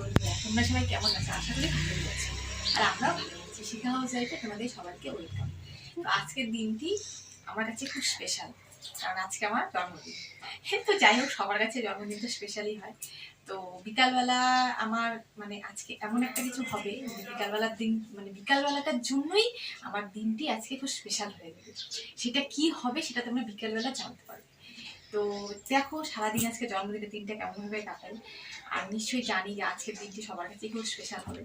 বন্ধুরা তোমরা সবাই কেমন আছো? আশা করি ভালোই আছো। আর আমরাও ভালো আছি। শিখা হাউস লাইফে তোমাদের সবাইকে ওয়েলকাম তো আজকের দিনটি আমার কাছে খুব স্পেশাল কারণ আজকে আমার জন্মদিন। হ্যাঁ তো যাই হোক, সবার কাছে জন্মদিন তো স্পেশালই হয়। তো বিকালবেলা আমার মানে আজকে এমন একটা কিছু হবে বিকালবেলার দিন মানে বিকালবেলাটার জন্যই আমার দিনটি আজকে খুব স্পেশাল হয়ে যাবে সেটা কি হবে সেটা তোমরা বিকালবেলা জানতে পারবে। তো দেখো, সারাদিন আজকে জন্মদিনের দিনটা কেমনভাবে কাটাই। আর নিশ্চয়ই জানি যে আজকের দিনটি সবার কাছে খুব স্পেশাল হবে।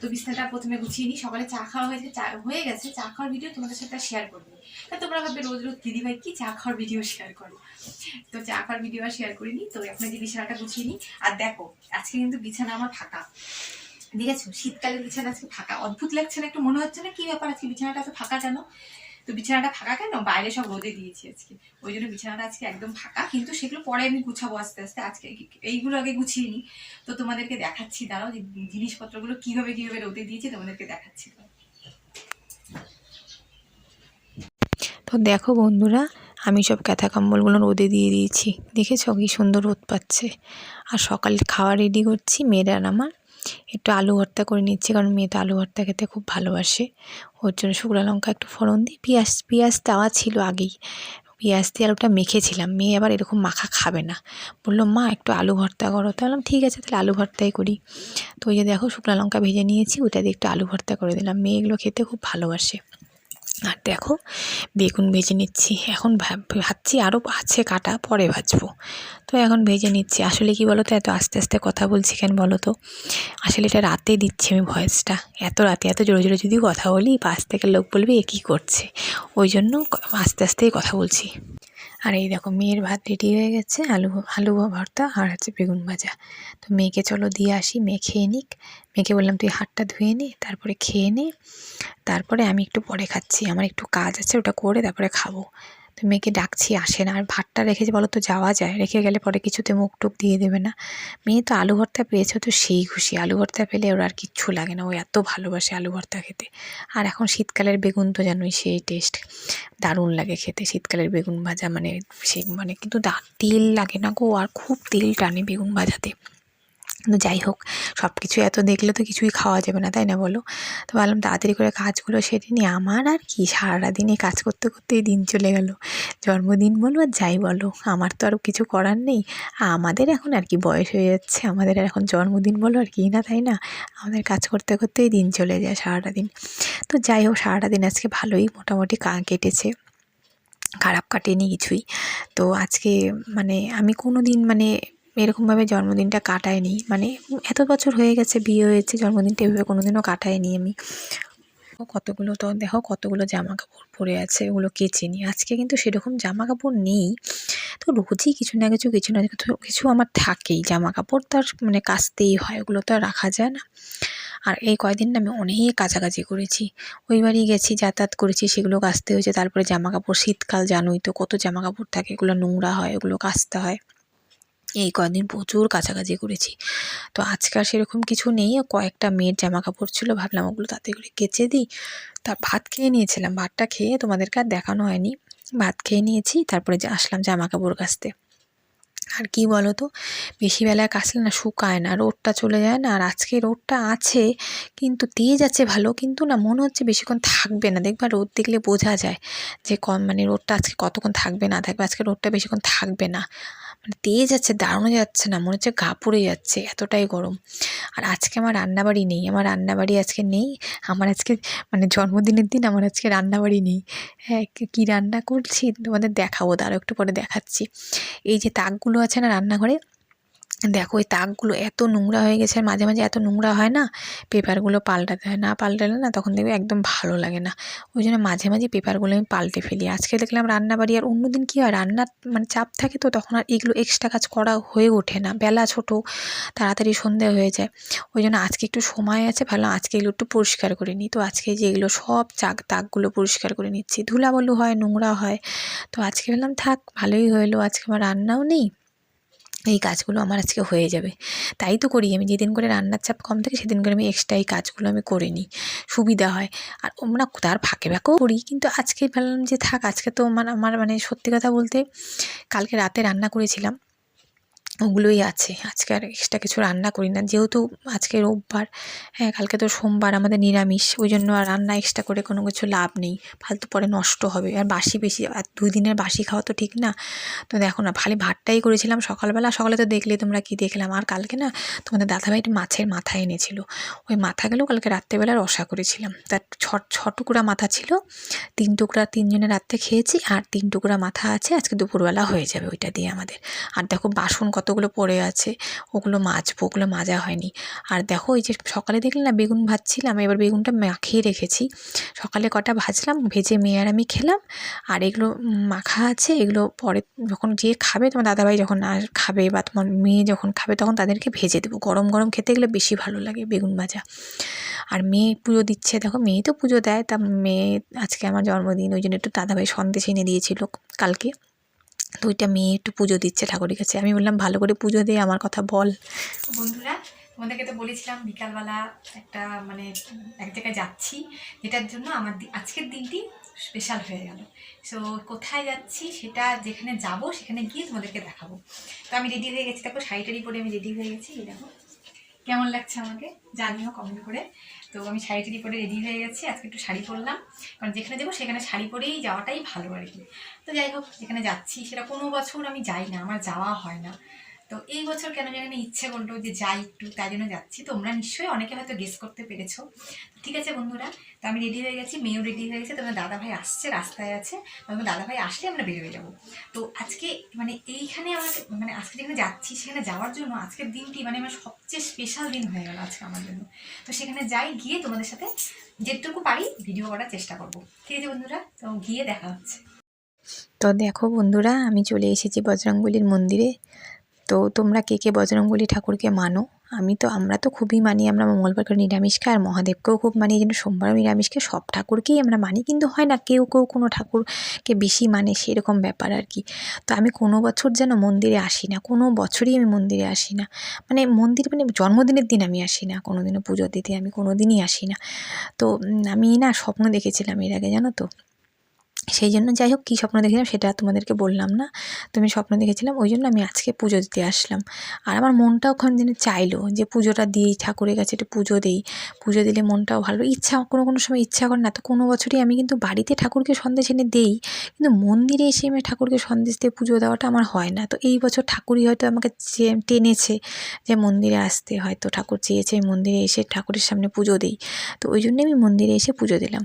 তো বিছানাটা প্রথমে গুছিয়ে নিই। সকালে চা খাওয়া হয়েছে, চা হয়ে গেছে। চা খাওয়ার ভিডিও তোমাদের সাথে শেয়ার করব তা তোমরা ভাববে, রোজ রোজ দিদিভাই কি চা খাওয়ার ভিডিও শেয়ার করো? তো চা খাওয়ার ভিডিও আর শেয়ার করিনি। তো এখন যে বিছানাটা গুছিয়ে নিই। আর দেখো, আজকে কিন্তু বিছানা আমার ফাঁকা। দেখেছ? শীতকালের বিছানা আজকে ফাঁকা। অদ্ভুত লাগছে না, একটু মনে হচ্ছে না কি ব্যাপার আজকে বিছানাটা এত ফাঁকা কেন? তো বিছানাটা ফাঁকা কেন? বাইরে সব রোদে দিয়েছি আজকে। ওই জন্য বিছানাটা আজকে একদম ফাঁকা। কিন্তু সেগুলো পরে আমি গুছাবো আস্তে আস্তে। আজকে এইগুলো আগে গুছিয়ে নিই তো তোমাদেরকে দেখাচ্ছি, দাঁড়াও যে জিনিসপত্রগুলো কীভাবে কীভাবে রোদে দিয়েছি, তোমাদেরকে দেখাচ্ছি। তো দেখো বন্ধুরা, আমি সব ক্যাথা কম্বলগুলো রোদে দিয়ে দিয়েছি। দেখেছ কি সুন্দর রোদ পাচ্ছে। আর সকালে খাওয়া রেডি করছি, মেয়েরা আমার। একটু আলু ভর্তা করে নিচ্ছি, কারণ মেয়ে তো আলু ভর্তা খেতে খুব ভালোবাসে। ওর জন্য শুকনো লঙ্কা একটু ফোড়ন দিই। পেঁয়াজ পেঁয়াজ দেওয়া ছিল আগেই। পেঁয়াজ দিয়ে আলুটা মেখেছিলাম। মেয়ে আবার এরকম মাখা খাবে না। বলল, মা, একটু আলু ভর্তা করো। তাহলে বললাম, ঠিক আছে, তাহলে আলু ভর্তাই করি। তো ওই যে দেখো, শুকনো লঙ্কা ভেজে নিয়েছি ওটা দিয়ে একটু আলু ভর্তা করে দিলাম। মেয়ে এগুলো খেতে খুব ভালোবাসে। আর দেখো, বেগুন ভেজে নিচ্ছি। এখন ভাব- ভাবছি আরও আছে কাটা, পরে ভাজবো। তো এখন ভেজে নিচ্ছি। আসলে কি বলো তো এত আস্তে আস্তে কথা বলছি কেন বলো তো আসলে এটা রাতে দিচ্ছি আমি ভয়েসটা। এত রাতে, এত জোরে জোরে যদি কথা বলি পাশ থেকে লোক বলবে, এ কী করছে? ওই জন্য আস্তে আস্তেই কথা বলছি। আর এই দেখো মেয়ের ভাত রেডি হয়ে গেছে, আলু আলু ভর্তা আর হচ্ছে বেগুন ভাজা। তো মেয়েকে চলো দিয়ে আসি, মেয়ে খেয়ে নিক। মেয়েকে বললাম, তুই হাতটা ধুয়ে নে, তারপরে খেয়ে নে। তারপরে আমি একটু পরে খাচ্ছি, আমার একটু কাজ আছে, ওটা করে তারপরে খাব। তো মেয়েকে ডাকছি, আসে না। আর ভাতটা রেখেছি বলো তো যাওয়া যায়, রেখে গেলে পরে কিছুতে মুখ টুক দিয়ে দেবে না। মেয়ে তো আলু ভর্তা পেয়েছে, তো সেই খুশি। আলু ভর্তা পেলে ওর আর কিচ্ছু লাগে না। ও এত ভালোবাসে আলু ভর্তা খেতে। আর এখন শীতকালের বেগুন তো জানোই সেই টেস্ট দারুণ লাগে খেতে। শীতকালের বেগুন ভাজা মানে সেই মানে কিন্তু তেল লাগে না গো। আর খুব তেল টানে বেগুন ভাজাতে। কিন্তু যাই হোক সব কিছু এত দেখলে তো কিছুই খাওয়া যাবে না, তাই না বলো? তো ভাবলাম তাড়াতাড়ি করে কাজগুলো সেরে নিই। আমার আর কি সারা দিনে কাজ করতে করতেই দিন চলে গেল। জন্মদিন বলো আর যাই বলো, আমার তো আর কিছু করার নেই। আমাদের এখন আর কি বয়স হয়ে যাচ্ছে, আমাদের আর এখন জন্মদিন বলো আর কি না, তাই না? আমাদের কাজ করতে করতেই দিন চলে যায় সারাটা দিন তো যাই হোক সারাটা দিন আজকে ভালোই মোটামুটি কা- কেটেছে। খারাপ কাটেনি কিছুই। তো আজকে মানে আমি কোনো দিন মানে এরকমভাবে জন্মদিনটা কাটাইনি মানে এত বছর হয়ে গেছে বিয়ে হয়েছে, জন্মদিনটা এভাবে কোনো দিনও কাটাইনি আমি। কতগুলো তো দেখো, কতগুলো জামা কাপড় পরে আছে, ওগুলো কেচে নিই আজকে কিন্তু সেরকম জামা কাপড় নেই। তো রোজই কিছু না কিছু কিছু না কিছু আমার থাকেই। জামা কাপড় তো আর মানে কাচতেই হয়, ওগুলো তো আর রাখা যায় না। আর এই কয়দিন আমি অনেক কাছাকাছি করেছি। ওই বাড়ি গেছি, যাতায়াত করেছি, সেগুলো কাচতে হয়েছে। তারপরে জামা কাপড় শীতকাল জানোই তো, কত জামা কাপড় থাকে, এগুলো নোংরা হয়, ওগুলো কাচতে হয়। এই কদিন প্রচুর কাছাকাছি করেছি তো আজকে আর সেরকম কিছু নেই, কয়েকটা মেয়ের জামা কাপড় ছিল, ভাবলাম ওগুলো তাতে করে কেচে দিই। তা ভাত খেয়ে নিয়েছিলাম, ভাতটা খেয়ে তোমাদেরকে আর দেখানো হয়নি। ভাত খেয়ে নিয়েছি, তারপরে যে আসলাম জামা কাপড় কাচতে। আর কি বলো তো বেশি বেলায় কাচলে না শুকায় না, রোদটা চলে যায় না। আর আজকে রোদটা আছে, কিন্তু তেজ আছে ভালো, কিন্তু না মনে হচ্ছে বেশিক্ষণ থাকবে না। দেখবা রোদ দেখলে বোঝা যায় যে কম মানে রোদটা আজকে কতক্ষণ থাকবে না থাকবে, আজকে রোদটা বেশিক্ষণ থাকবে না। মানে তেজ যাচ্ছে দাঁড়ানো যাচ্ছে না, মনে হচ্ছে গা পুড়ে যাচ্ছে এতটাই গরম। আর আজকে আমার রান্নাবাড়ি নেই, আমার রান্নাবাড়ি আজকে নেই, আমার আজকে মানে জন্মদিনের দিন আমার আজকে রান্নাবাড়ি নেই। হ্যাঁ কী রান্না করছি তোমাদের দেখাবো তারও একটু পরে দেখাচ্ছি। এই যে তাকগুলো আছে না রান্নাঘরে দেখো, ওই তাকগুলো এত নোংরা হয়ে গেছে, আর মাঝে মাঝে এত নোংরা হয় না, পেপারগুলো পাল্টাতে হয়। না পাল্টালে না তখন দেখবে একদম ভালো লাগে না। ওই জন্য মাঝে মাঝে পেপারগুলো আমি পাল্টে ফেলি। আজকে দেখলাম রান্নাবাড়ি, আর অন্যদিন কী হয়, রান্নার মানে চাপ থাকে তো, তখন আর এগুলো এক্সট্রা কাজ করা হয়ে ওঠে না। বেলা ছোট, তাড়াতাড়ি সন্ধে হয়ে যায়। ওই জন্য আজকে একটু সময় আছে, ভালো আজকে এগুলো একটু পরিষ্কার করে নিই। তো আজকে যে এগুলো সব চাক, তাকগুলো পরিষ্কার করে নিচ্ছি। ধুলাবালু হয়, নোংরা হয়। তো আজকে বললাম থাক, ভালোই হলো। আজকে আমার রান্নাও নেই। এই কাজগুলো আমার আজকে হয়ে যাবে। তাই তো করি আমি। যেদিন করে রান্নার চাপ কম থাকে, সেদিন করে আমি এক্সট্রা এই কাজগুলো আমি করে নিই। সুবিধা হয়। আর আমরা তার ফাঁকে ফাঁকেও করি। কিন্তু আজকে ভাবলাম যে থাক, আজকে তো মানে আমার মানে সত্যি কথা বলতে কালকে রাতে রান্না করেছিলাম। ওগুলোই আছে। আজকে আর এক্সট্রা কিছু রান্না করি না। যেহেতু আজকে রোববার হ্যাঁ কালকে তো সোমবার, আমাদের নিরামিষ। ওই জন্য আর রান্না এক্সট্রা করে কোনো কিছু লাভ নেই। ফালতু পরে নষ্ট হবে। আর বাসি বেশি, আর দুই দিনের বাসি খাওয়া তো ঠিক না। তো দেখো না, খালি ভাতটাই করেছিলাম সকালবেলা। সকালে তো দেখলে তোমরা কি দেখলাম? আর কালকে না তোমাদের দাদাভাই মাছের মাথা এনেছিল। ওই মাথাগুলো কালকে রাত্রেবেলা রসা করেছিলাম। তার ছ ছ টুকরা মাথা ছিল। তিন টুকরা তিনজনে রাত্রে খেয়েছি। আর তিন টুকরা মাথা আছে, আজকে দুপুরবেলা হয়ে যাবে ওইটা দিয়ে আমাদের। আর দেখো বাসন কতগুলো পড়ে আছে, ওগুলো মাজবো, ওগুলো মাজা হয়নি। আর দেখো এই যে সকালে দেখলে না বেগুন ভাজছিলাম, এবার বেগুনটা মাখিয়ে রেখেছি। সকালে কটা ভাজলাম, ভেজে মেয়ে আর আমি খেলাম। আর এগুলো মাখা আছে, এগুলো পরে যখন যে খাবে, তোমার দাদাভাই যখন আর খাবে বা তোমার মেয়ে যখন খাবে, তখন তাদেরকে ভেজে দেবো। গরম গরম খেতে গেলে বেশি ভালো লাগে বেগুন ভাজা। আর মেয়ে পুজো দিচ্ছে, দেখো মেয়ে তো পুজো দেয়, তা মেয়ে আজকে আমার জন্মদিন, ওই জন্য একটু দাদাভাই সন্দেশ এনে দিয়েছিল কালকে। তো ওইটা মেয়ে একটু পুজো দিচ্ছে ঠাকুরের কাছে। আমি বললাম, ভালো করে পুজো দিয়ে আমার কথা বল। বন্ধুরা, তোমাদেরকে তো বলেছিলাম বিকালবেলা একটা মানে এক জায়গায় যাচ্ছি। যেটার জন্য আমার দি- আজকের দিনটি স্পেশাল হয়ে গেল। সো কোথায় যাচ্ছি সেটা, যেখানে যাব সেখানে গিয়ে তোমাদেরকে দেখাবো। তো আমি রেডি হয়ে গেছি। দেখো শাড়ি টাড়ি পরে আমি রেডি হয়ে গেছি। দেখো। কেমন লাগছে আমাকে জানিও কমেন্ট করে। তো আমি শাড়ি টাড়ি পরে রেডি হয়ে গেছি, আজকে একটু শাড়ি পরলাম। কারণ যেখানে যাব সেখানে শাড়ি পরেই যাওয়াটাই ভালো আর কি। তো যাই হোক, যেখানে যাচ্ছি সেটা কোনো বছর আমি যাই না, আমার যাওয়া হয় না। তো এই বছর কেন জানি ইচ্ছে করল যে যাই একটু, তাই জন্য যাচ্ছি। তোমরা নিশ্চয়ই অনেকে হয়তো গেস করতে পেরেছ। ঠিক আছে বন্ধুরা, তো আমি রেডি হয়ে গেছি, মেয়েও রেডি হয়ে গেছে, তোমার দাদা ভাই আসছে, রাস্তায় আছে। তোমার দাদা ভাই আসলে আমরা বেরোয় যাব। তো আজকে মানে এইখানে আমাকে মানে আজকে যেখানে যাচ্ছি, সেখানে যাওয়ার জন্য আজকের দিনটি মানে আমার সবচেয়ে স্পেশাল দিন হয়ে গেল আজকে আমার জন্য। তো সেখানে যাই, গিয়ে তোমাদের সাথে যেটুকু পারি ভিডিও করার চেষ্টা করব। ঠিক আছে বন্ধুরা, তো গিয়ে দেখা হচ্ছে। তো দেখো বন্ধুরা, আমি চলে এসেছি বজরংবলির মন্দিরে। তো তোমরা কে কে বজরংবলী ঠাকুরকে মানো? আমি তো, আমরা তো খুবই মানি, আমরা মঙ্গলবার করে নিরামিষ আর মহাদেবকেও খুব মানি জন্য সোমবারও নিরামিষকে সব ঠাকুরকেই আমরা মানি, কিন্তু হয় না, কেউ কেউ কোনো ঠাকুরকে বেশি মানে সেরকম ব্যাপার আর কি। তো আমি কোনো বছর যেন মন্দিরে আসি না, কোনো বছরই আমি মন্দিরে আসি না। মানে মন্দির মানে জন্মদিনের দিন আমি আসি না কোনো দিনও পুজো দিতে, আমি কোনো দিনই আসি না। তো আমি না স্বপ্ন দেখেছিলাম এর আগে, জানো তো? সেই জন্য যাই হোক, কী স্বপ্ন দেখেছিলাম সেটা তোমাদেরকে বললাম না। তুমি স্বপ্ন দেখেছিলাম, ওই জন্য আমি আজকে পুজো দিতে আসলাম। আর আমার মনটাও ওখানে যেন চাইলো যে পুজোটা দিই, ঠাকুরের কাছে একটু পুজো দিই। পুজো দিলে মনটাও ভালো। ইচ্ছা, কোনো কোনো সময় ইচ্ছা করে না, তো কোনো বছরই আমি কিন্তু বাড়িতে ঠাকুরকে সন্দেশ এনে দেই, কিন্তু মন্দিরে এসে আমি ঠাকুরকে সন্দেশ দিয়ে পুজো দেওয়াটা আমার হয় না। তো এই বছর ঠাকুরই হয়তো আমাকে টেনেছে যে মন্দিরে আসতে হয়তো ঠাকুর চেয়েছে মন্দিরে এসে ঠাকুরের সামনে পুজো দিই। তো ওই জন্যে আমি মন্দিরে এসে পুজো দিলাম।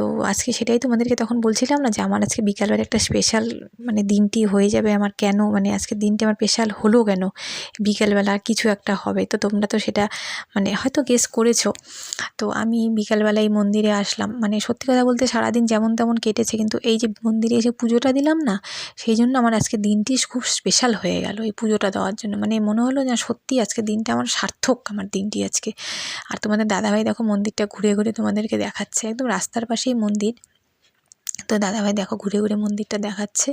তো আজকে সেটাই তোমাদেরকে তখন বলছিলাম না যে আমার আজকে বিকালবেলা একটা স্পেশাল মানে দিনটি হয়ে যাবে আমার কেন মানে আজকে দিনটি আমার স্পেশাল হলো কেন? বিকালবেলা কিছু একটা হবে। তো তোমরা তো সেটা মানে হয়তো গেস করেছ। তো আমি বিকালবেলা এই মন্দিরে আসলাম। মানে সত্যি কথা বলতে সারাদিন যেমন তেমন কেটেছে কিন্তু এই যে মন্দিরে এসে পুজোটা দিলাম না, সেই জন্য আমার আজকে দিনটি খুব স্পেশাল হয়ে গেল এই পুজোটা দেওয়ার জন্য। মানে মনে হলো যে সত্যি আজকে দিনটা আমার সার্থক আমার দিনটি আজকে। আর তোমাদের দাদাভাই দেখো মন্দিরটা ঘুরে ঘুরে তোমাদেরকে দেখাচ্ছে। একদম রাস্তার পাশেই মন্দির। তো দাদাভাই দেখো ঘুরে ঘুরে মন্দিরটা দেখাচ্ছে।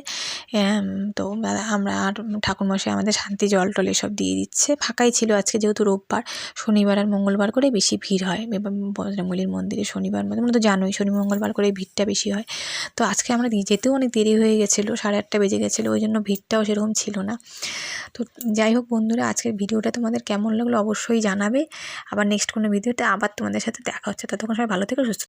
তো দাদা, আমরা আর ঠাকুরমশাই আমাদের শান্তি, জল, টল এসব দিয়ে দিচ্ছে। ফাঁকাই ছিল আজকে যেহেতু রোববার। শনিবার আর মঙ্গলবার করে বেশি ভিড় হয়। বজরংবলির মন্দিরে শনিবার মানে তোমরা তো জানোই শনি, মঙ্গলবার করে ভিড়টা বেশি হয়। তো আজকে আমরা যেতেও অনেক দেরি হয়ে গেছিল, সাড়ে আটটা বেজে গেছিল, ওই জন্য ভিড়টাও সেরকম ছিল না। তো যাই হোক বন্ধুরা, আজকের ভিডিওটা তোমাদের কেমন লাগল অবশ্যই জানাবে। আবার নেক্সট কোনো ভিডিওতে আবার তোমাদের সাথে দেখা হচ্ছে। ততক্ষণ সবাই ভালো থেকে, সুস্থ